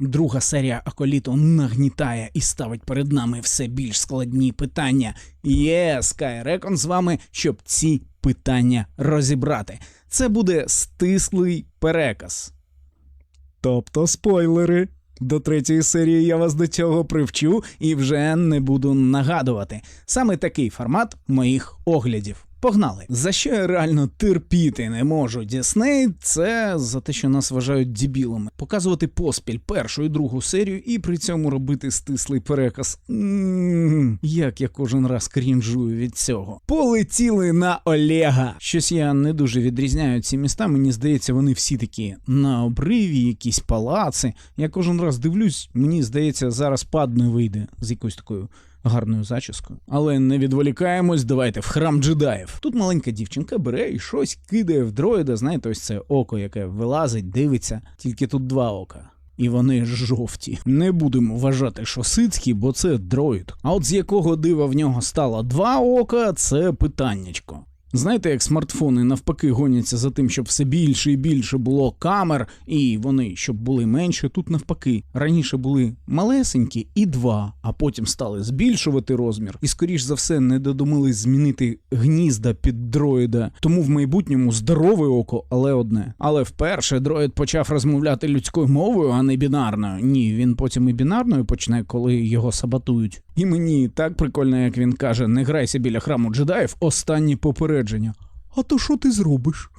Друга серія Аколіту нагнітає і ставить перед нами все більш складні питання. Є Скайрекон з вами, щоб ці питання розібрати. Це буде стислий переказ. Тобто спойлери. До третьої серії я вас до цього привчу і вже не буду нагадувати. Саме такий формат моїх оглядів. Погнали! За що я реально терпіти не можу Дісней, це за те, що нас вважають дебілами. Показувати поспіль першу і другу серію і при цьому робити стислий переказ. М, Як я кожен раз крінжую від цього. Полетіли на Олега. Щось я не дуже відрізняю ці міста. Мені здається, вони всі такі на обриві, якісь палаци. Я кожен раз дивлюсь, мені здається, зараз падне вийде з якоюсь такою гарною зачіскою. Але не відволікаємось, давайте в храм джедаїв. Тут маленька дівчинка бере і щось кидає в дроїда. Знаєте, ось це око, яке вилазить, дивиться. Тільки тут два ока. І вони жовті. Не будемо вважати, що сицькі, бо це дроїд. А от з якого дива в нього стало два ока, це питаннячко. Знаєте, як смартфони навпаки гоняться за тим, щоб все більше і більше було камер, і вони щоб були менше. Тут навпаки раніше були малесенькі і два, а потім стали збільшувати розмір, і скоріш за все не додумались змінити гнізда під дроїда. Тому в майбутньому здорове око, але одне. Але вперше дроїд почав розмовляти людською мовою, а не бінарною. Ні, він потім і бінарною почне, коли його саботують. І мені так прикольно, як він каже: не грайся біля храму джедаїв, останні попередження. А то що ти зробиш?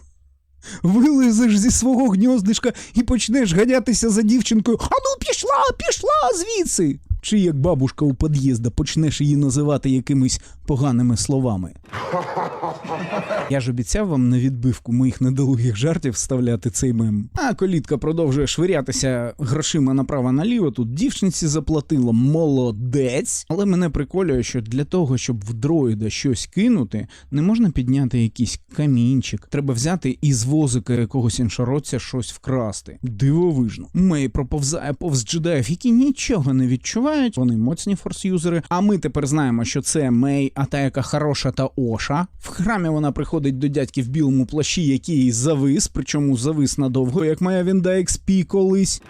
Вилезеш зі свого гньоздишка і почнеш ганятися за дівчинкою. А ну пішла, пішла звідси. Чи як бабушка у під'їзда почнеш її називати якимись поганими словами. Я ж обіцяв вам на відбивку моїх недолугих жартів вставляти цей мем. А колітка продовжує швирятися грошима направо-наліво. Тут дівчинці заплатила молодець. Але мене приколює, що для того, щоб в дроїда щось кинути, не можна підняти якийсь камінчик. Треба взяти і з возика якогось іншородця щось вкрасти. Дивовижно. Мей проповзає повз джедаїв, які нічого не відчувають. Вони моцні форс-юзери. А ми тепер знаємо, що це Мей, а та яка хороша та Оша. В храмі вона приходить до дядьки в білому плащі, який завис, причому завис надовго, як моя Вінда XP колись.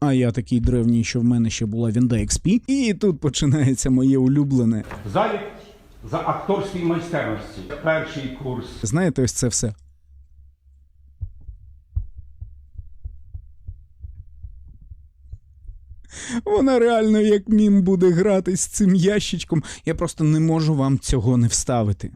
А я такий древній, що в мене ще була Вінда XP. І тут починається моє улюблене. Залік за акторській майстерності. Перший курс. Знаєте, ось це все. Вона реально як мім буде грати з цим ящичком. Я просто не можу вам цього не вставити.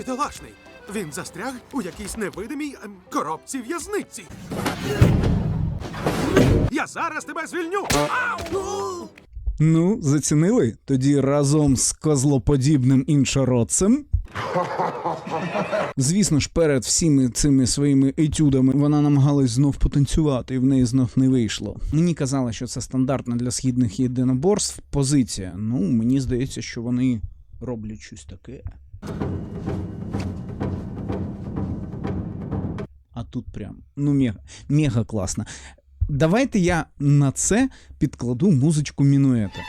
Бідолашний. Він застряг у якійсь невидимій ем, коробці в'язниці. Я зараз тебе звільню. Ау! Ну, зацінили? Тоді разом з козлоподібним іншородцем. Звісно ж, перед всіми цими своїми етюдами вона намагалась знов потанцювати, і в неї знов не вийшло. Мені казали, що це стандартна для східних єдиноборств позиція. Ну, мені здається, що вони роблять щось таке. Тут прям ну мега, мега класно. Давайте я на це підкладу музичку мінуета.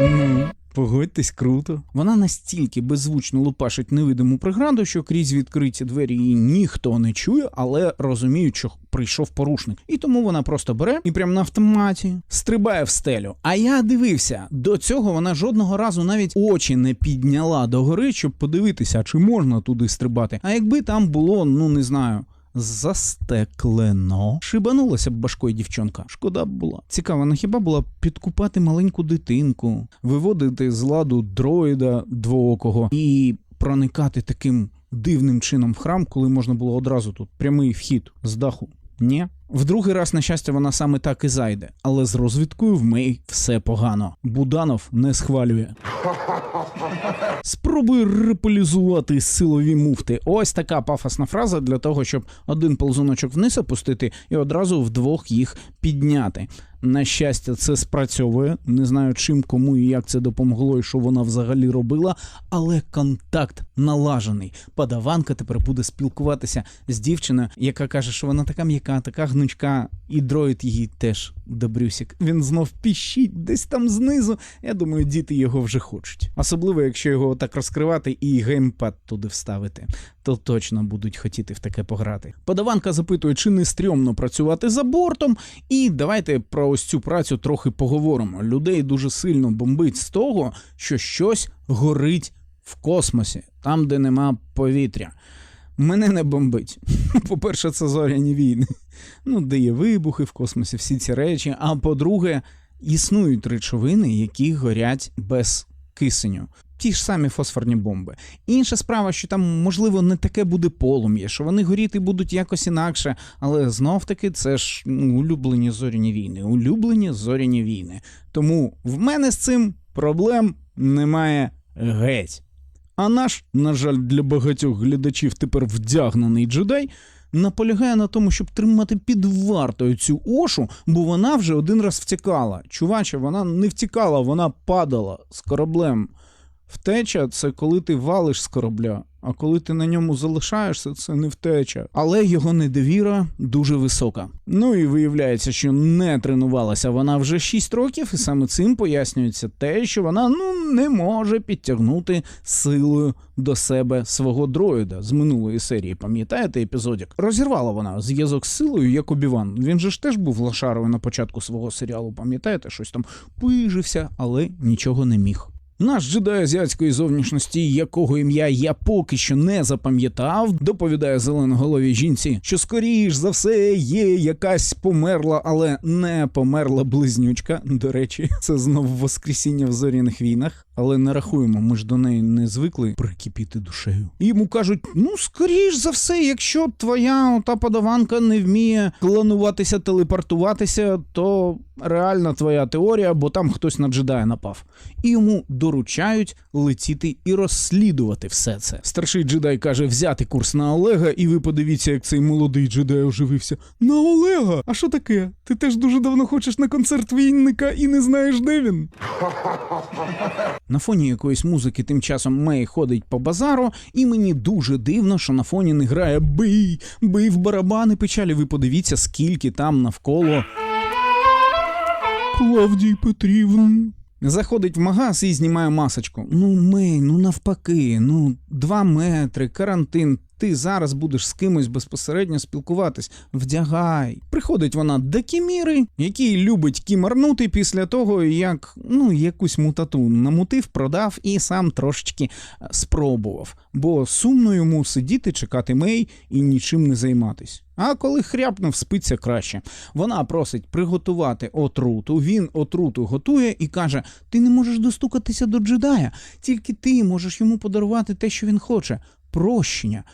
Ну, погодьтесь, круто. Вона настільки беззвучно лупашить невидиму преграду, що крізь відкриті двері її ніхто не чує, але розуміють, що прийшов порушник. І тому вона просто бере і прям на автоматі стрибає в стелю. А я дивився, до цього вона жодного разу навіть очі не підняла догори, щоб подивитися, чи можна туди стрибати. А якби там було, ну не знаю. Застеклено. Шибанулася б башкою дівчонка. Шкода б була. Цікаво, на хіба була підкупати маленьку дитинку, виводити з ладу дроїда двоокого і проникати таким дивним чином в храм, коли можна було одразу тут прямий вхід з даху. Ні. В другий раз, на щастя, вона саме так і зайде, але з розвідкою в Мей все погано. Буданов не схвалює. Спробуй реполізувати силові муфти. Ось така пафосна фраза для того, щоб один ползуночок вниз опустити і одразу вдвох їх підняти. На щастя, це спрацьовує. Не знаю, чим, кому і як це допомогло, і що вона взагалі робила, але контакт налажений. Подаванка тепер буде спілкуватися з дівчиною, яка каже, що вона така м'яка, така гнучка, і дроїд її теж добрюсік. Він знов піщить десь там знизу. Я думаю, діти його вже хочуть. Особливо, якщо його так розкривати і геймпад туди вставити, то точно будуть хотіти в таке пограти. Подаванка запитує, чи не стрьомно працювати за бортом. І давайте про ось цю працю трохи поговоримо. Людей дуже сильно бомбить з того, що щось горить в космосі, там, де нема повітря. Мене не бомбить. По-перше, це зоряні війни. Ну, де є вибухи в космосі, всі ці речі. А по-друге, існують речовини, які горять без кисеню. Ті ж самі фосфорні бомби. Інша справа, що там, можливо, не таке буде полум'я, що вони горіти будуть якось інакше, але знов таки це ж ну, улюблені зоряні війни. Улюблені зоряні війни. Тому в мене з цим проблем немає геть. А наш, на жаль, для багатьох глядачів тепер вдягнений джедай наполягає на тому, щоб тримати під вартою цю ошу, бо вона вже один раз втікала. Чуваче, вона не втікала, вона падала з кораблем. Втеча це коли ти валиш з корабля, а коли ти на ньому залишаєшся, це не втеча. Але його недовіра дуже висока. Ну і виявляється, що не тренувалася вона вже 6 років, і саме цим пояснюється те, що вона ну не може підтягнути силою до себе свого дроїда з минулої серії. Пам'ятаєте епізодик? Розірвала вона зв'язок з силою, як Обіван. Він же ж теж був лошарою на початку свого серіалу. Пам'ятаєте, щось там пижився, але нічого не міг. Наш джедай азіатської зовнішності, якого ім'я я поки що не запам'ятав, доповідає зеленоголовій жінці, що скоріш за все є якась померла, але не померла близнючка. До речі, це знову воскресіння в зоряних війнах. Але не рахуємо, ми ж до неї не звикли прикипіти душею. Йому кажуть: ну скоріш за все, якщо твоя ота подаванка не вміє клонуватися, телепортуватися, то реальна твоя теорія, бо там хтось на джедая напав. І йому доручають летіти і розслідувати все це. Старший джедай каже взяти курс на Олега, і ви подивіться, як цей молодий джедай оживився. На Олега? А що таке? Ти теж дуже давно хочеш на концерт війника і не знаєш, де він? На фоні якоїсь музики тим часом Мей ходить по базару, і мені дуже дивно, що на фоні не грає бий, бий в барабани печалі. Ви подивіться, скільки там навколо. Клавдій Петрівн. Заходить в магаз і знімає масочку. Ну, Мей, ну навпаки, ну, два метри, карантин. Ти зараз будеш з кимось безпосередньо спілкуватись. Вдягай. Приходить вона до Кіміри, який любить кімарнути після того, як ну, якусь мутату намутив, продав і сам трошечки е, спробував. Бо сумно йому сидіти, чекати Мей і нічим не займатись. А коли хряпнув, спиться краще. Вона просить приготувати отруту. Він отруту готує і каже: Ти не можеш достукатися до джедая, тільки ти можеш йому подарувати те, що він хоче прощення.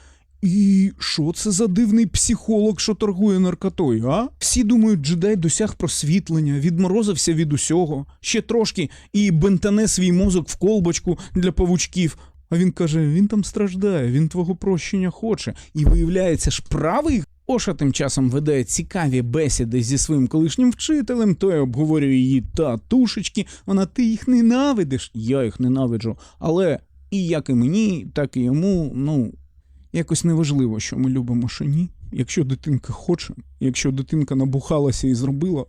І що це за дивний психолог, що торгує наркотою, а? Всі думають, джедай досяг просвітлення, відморозився від усього, ще трошки і бентане свій мозок в колбочку для павучків. А він каже: він там страждає, він твого прощення хоче. І виявляється ж правий. Оша тим часом веде цікаві бесіди зі своїм колишнім вчителем, той обговорює її татушечки. Вона ти їх ненавидиш, я їх ненавиджу. Але і як і мені, так і йому, ну, якось неважливо, що ми любимо, що ні. Якщо дитинка хоче, якщо дитинка набухалася і зробила,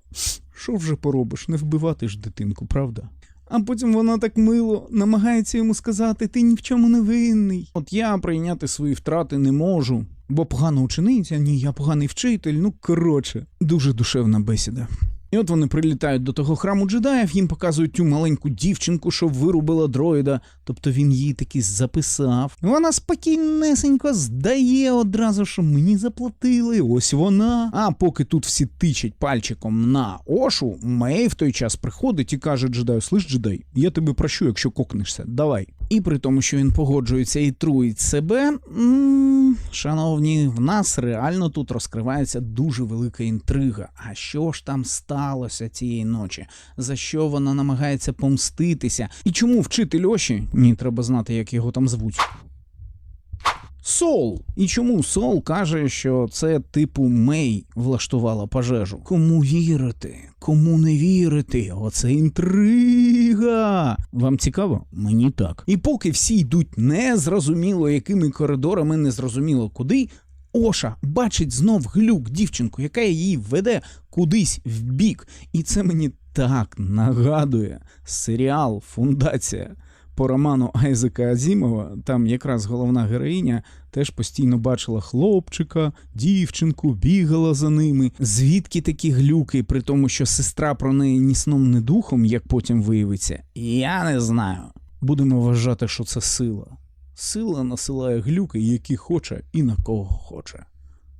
що вже поробиш? Не вбивати ж дитинку, правда? А потім вона так мило намагається йому сказати: ти ні в чому не винний. От я прийняти свої втрати не можу, бо погана учениця, ні, я поганий вчитель. Ну коротше, дуже душевна бесіда. І от вони прилітають до того храму джедаїв, їм показують ту маленьку дівчинку, що вирубила дроїда. Тобто він її таки записав. Вона спокійнесенько здає одразу, що мені заплатили. Ось вона. А поки тут всі тичать пальчиком на ошу, Мей в той час приходить і каже джедаю: Слиш, джедай, я тебе прощу, якщо кокнешся. Давай. І при тому, що він погоджується і труїть себе, шановні, в нас реально тут розкривається дуже велика інтрига. А що ж там сталося цієї ночі? За що вона намагається помститися? І чому вчитель Оші? Ні, треба знати, як його там звуть. Сол. І чому Сол каже, що це типу Мей влаштувала пожежу? Кому вірити? Кому не вірити? Оце інтрига. Вам цікаво? Мені так. І поки всі йдуть незрозуміло, якими коридорами, незрозуміло куди. Оша бачить знов глюк дівчинку, яка її веде кудись в бік. І це мені так нагадує серіал Фундація по роману Айзека Азімова. Там якраз головна героїня теж постійно бачила хлопчика, дівчинку, бігала за ними. Звідки такі глюки, при тому, що сестра про неї ні сном, ні духом, як потім виявиться, я не знаю. Будемо вважати, що це сила. Сила насилає глюки, які хоче і на кого хоче.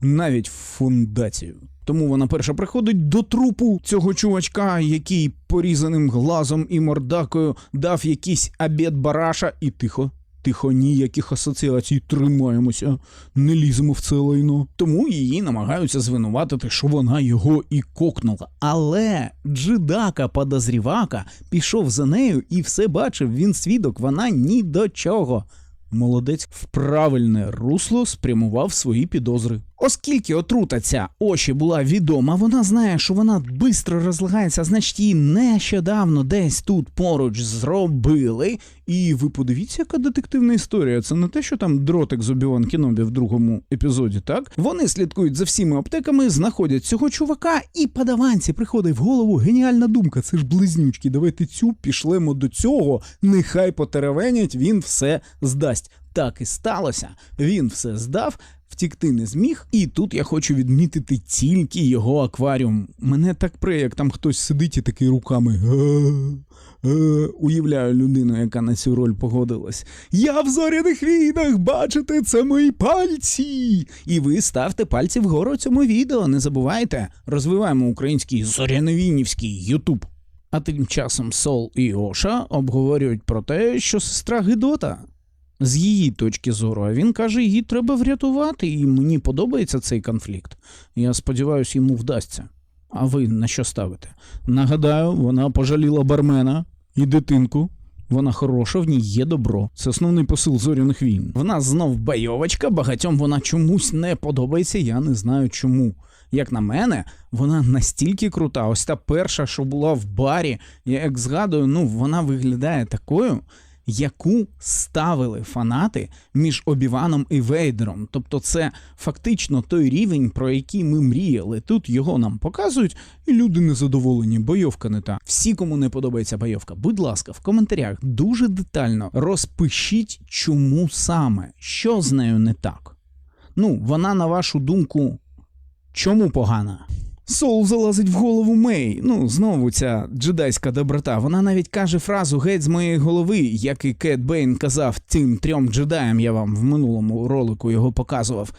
Навіть в фундацію. Тому вона перша приходить до трупу цього чувачка, який порізаним глазом і мордакою дав якийсь обід бараша, і тихо, тихо, ніяких асоціацій тримаємося, не ліземо в це лайно. Тому її намагаються звинуватити, що вона його і кокнула. Але джедака подозрівака пішов за нею і все бачив. Він свідок, вона ні до чого. Молодець в правильне русло спрямував свої підозри. Оскільки отрута ця очі була відома, вона знає, що вона бистро розлагається, значить її нещодавно десь тут поруч зробили. І ви подивіться, яка детективна історія. Це не те, що там дротик з Обіван Кінобі в другому епізоді, так? Вони слідкують за всіми аптеками, знаходять цього чувака, і подаванці приходить в голову геніальна думка. Це ж близнючки. Давайте цю пішлемо до цього. Нехай потеревенять, він все здасть. Так і сталося. Він все здав, втікти не зміг. І тут я хочу відмітити тільки його акваріум. Мене так пре, як там хтось сидить і такий руками. «Е, е». Уявляю людину, яка на цю роль погодилась. Я в зоряних війнах, бачите, це мої пальці. І ви ставте пальці вгору цьому відео. Не забувайте. Розвиваємо український зоряновійнівський Ютуб. А тим часом Сол і Оша обговорюють про те, що сестра Гидота. З її точки зору, а він каже, її треба врятувати, і мені подобається цей конфлікт. Я сподіваюся, йому вдасться. А ви на що ставите? Нагадаю, вона пожаліла бармена і дитинку. Вона хороша, в ній є добро. Це основний посил зоряних війн. Вона знов бойовочка, багатьом вона чомусь не подобається, я не знаю чому. Як на мене, вона настільки крута. Ось та перша, що була в барі, я як згадую, ну вона виглядає такою, яку ставили фанати між Обіваном і Вейдером. Тобто, це фактично той рівень, про який ми мріяли. Тут його нам показують, і люди незадоволені. Бойовка не та. Всі, кому не подобається бойовка, будь ласка, в коментарях дуже детально розпишіть, чому саме, що з нею не так. Ну, вона, на вашу думку, чому погана? Соул залазить в голову Мей. Ну, знову ця джедайська доброта. Вона навіть каже фразу геть з моєї голови, як і Кет Бейн казав тим трьом джедаям, я вам в минулому ролику його показував.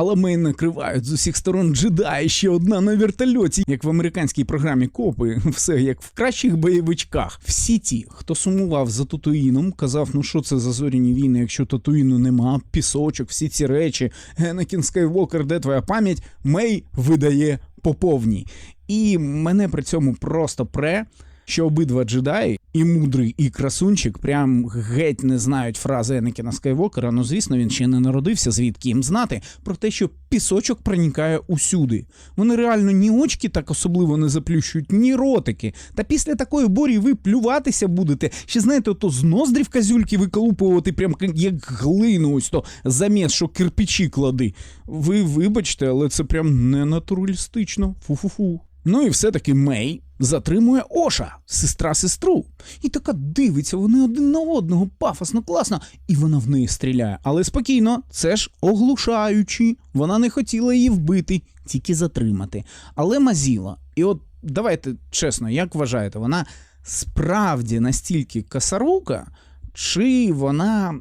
Але Мей накривають з усіх сторон джедаї, ще одна на вертольоті, як в американській програмі Копи, все як в кращих бойовичках. Всі ті, хто сумував за Татуїном, казав, ну що це за зоряні війни, якщо Татуїну нема, пісочок, всі ці речі, Енакін Скайвокер, де твоя пам'ять, Мей видає по повній. І мене при цьому просто пре. Що обидва джедаї, і мудрий, і красунчик, прям геть не знають фрази Енекіна Скайвокера. Ну, звісно, він ще не народився, звідки їм знати про те, що пісочок проникає усюди. Вони реально ні очки так особливо не заплющують, ні ротики. Та після такої борі ви плюватися будете. Ще знаєте, то з ноздрів козюльки виколупувати, прям як глину, ось то заміс, що кирпичі клади. Ви вибачте, але це прям не натуралістично. Фу-фу-фу. Ну і все-таки Мей затримує Оша, сестра сестру. І така дивиться, вони один на одного, пафосно, класно, і вона в неї стріляє. Але спокійно, це ж оглушаючи. Вона не хотіла її вбити, тільки затримати. Але мазіла. І от давайте чесно, як вважаєте, вона справді настільки косорука, чи вона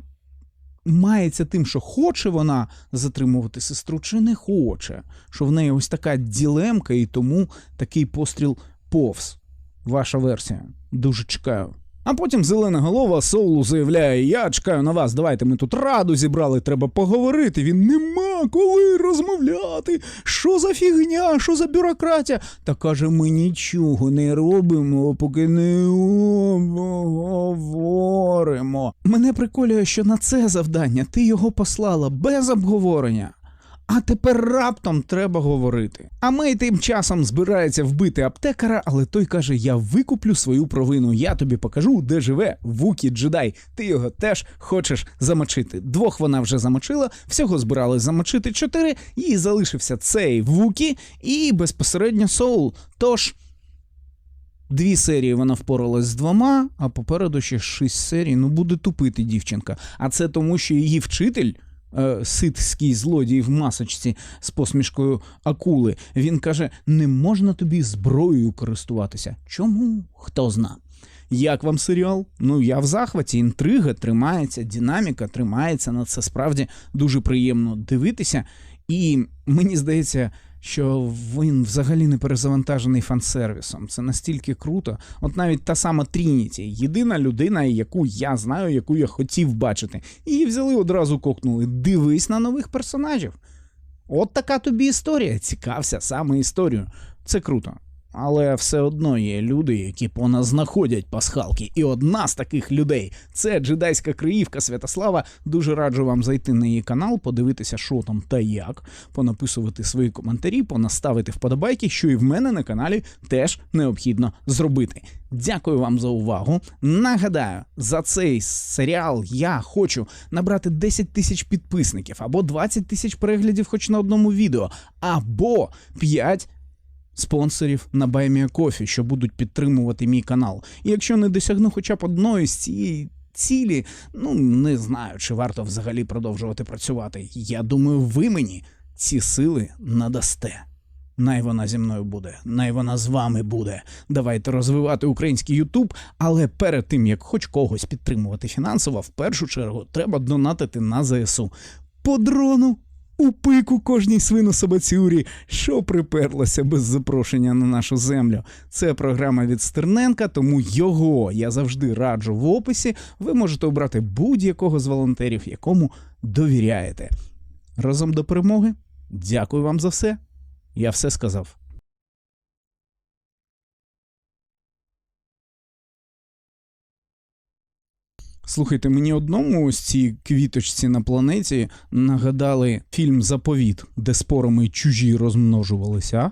мається тим, що хоче вона затримувати сестру, чи не хоче. Що в неї ось така ділемка, і тому такий постріл повз. Ваша версія. Дуже чекаю. А потім зелена голова Соулу заявляє: Я чекаю на вас, давайте ми тут раду зібрали, треба поговорити. Він не фігня, коли розмовляти? Що за фігня, що за бюрократія? Та каже, ми нічого не робимо, поки не обговоримо. Мене приколює, що на це завдання ти його послала без обговорення. А тепер раптом треба говорити. А Мей тим часом збирається вбити аптекара, але той каже: Я викуплю свою провину. Я тобі покажу, де живе Вукі Джедай. Ти його теж хочеш замочити. Двох вона вже замочила, всього збирались замочити чотири, і залишився цей Вукі і безпосередньо Соул. Тож. Дві серії вона впоралась з двома, а попереду ще шість серій. Ну буде тупити дівчинка. А це тому, що її вчитель, е, ситський злодій в масочці з посмішкою акули, він каже: не можна тобі зброєю користуватися. Чому? Хто зна. Як вам серіал? Ну я в захваті, інтрига тримається, динаміка тримається. На це справді дуже приємно дивитися. І мені здається, що він взагалі не перезавантажений фан-сервісом. Це настільки круто. От навіть та сама Трініті, єдина людина, яку я знаю, яку я хотів бачити. Її взяли одразу кокнули. Дивись на нових персонажів. От така тобі історія. Цікався саме історію. Це круто. Але все одно є люди, які поназнаходять пасхалки. І одна з таких людей це джедайська криївка Святослава. Дуже раджу вам зайти на її канал, подивитися, що там та як, понаписувати свої коментарі, понаставити вподобайки, що і в мене на каналі теж необхідно зробити. Дякую вам за увагу. Нагадаю, за цей серіал я хочу набрати 10 тисяч підписників або 20 тисяч переглядів хоч на одному відео, або 5 спонсорів на BuyMeACoffee, що будуть підтримувати мій канал. І якщо не досягну хоча б одної з цієї цілі, ну не знаю, чи варто взагалі продовжувати працювати. Я думаю, ви мені ці сили надасте. Най вона зі мною буде, най вона з вами буде. Давайте розвивати український Ютуб, але перед тим як хоч когось підтримувати фінансово, в першу чергу треба донатити на ЗСУ. По дрону у пику кожній свинособацюрі, що приперлося без запрошення на нашу землю. Це програма від Стерненка, тому його я завжди раджу в описі. Ви можете обрати будь-якого з волонтерів, якому довіряєте. Разом до перемоги. Дякую вам за все. Я все сказав. Слухайте, мені одному ось ці квіточці на планеті нагадали фільм Заповіт, де спорами чужі розмножувалися.